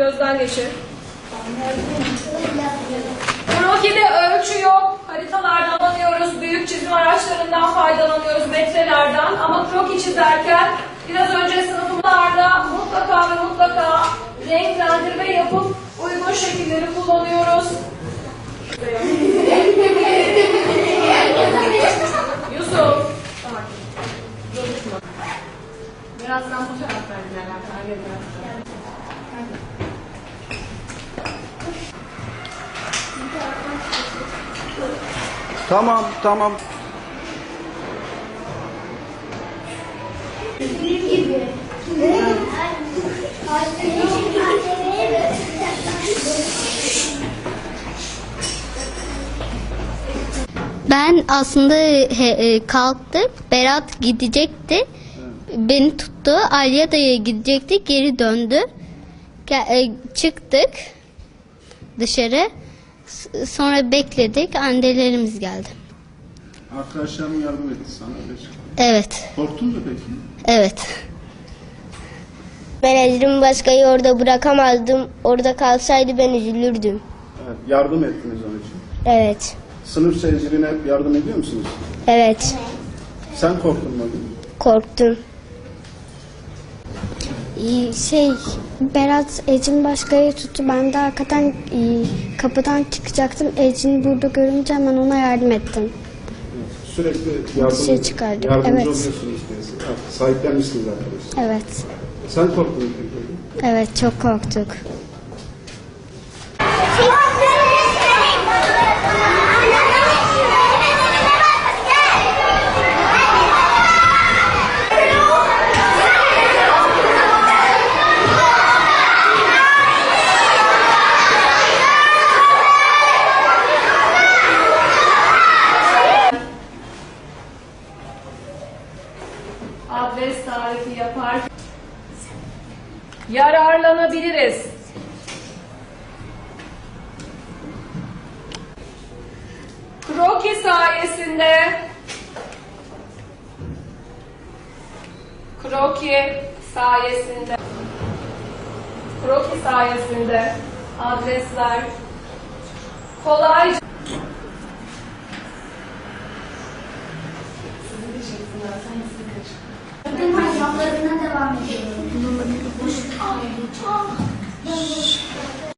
yanından geçin. Kroki'de ölçü yok. Haritalardan alıyoruz. Büyük çizim araçlarından faydalanıyoruz. Metrelerden. Ama kroki çizerken biraz önce sınıflarda mutlaka ve mutlaka renklendirme yapıp uygun şekilleri kullanıyoruz. Yusuf. Birazdan fotoğraf verdiler arkadaşlar. Tamam, tamam. Ben aslında he, e, kalktım. Berat gidecekti. Beni tuttu. Alya dayıya gidecekti. Geri döndü. Ge- e, çıktık dışarı. Sonra bekledik. Annelerimiz geldi. Arkadaşlarım yardım etti sana. Evet. Korktun mu peki? Evet. Ben Ecrin Başka'yı orada bırakamazdım. Orada kalsaydı ben üzülürdüm. Evet, yardım ettiniz onun için. Evet. Sınıf seyircilerine hep yardım ediyor musunuz? Evet. Sen korktun mu? Korktum. Şey, Berat Ecin Başka'yı tuttu. Ben de arkadan kapıdan çıkacaktım. Ecin burada görünce hemen ona yardım ettim. Sürekli yardım, Dışarı çıkardık, yardımcı evet. oluyorsunuz Sahiplenmişsiniz arkadaşlar. Evet. Sen korktun mu peki? Evet, çok korktuk. Yararlanabiliriz. Kroki sayesinde Kroki sayesinde Kroki sayesinde adresler kolayca Yaplarına devam ediyorum. 처음, 처음.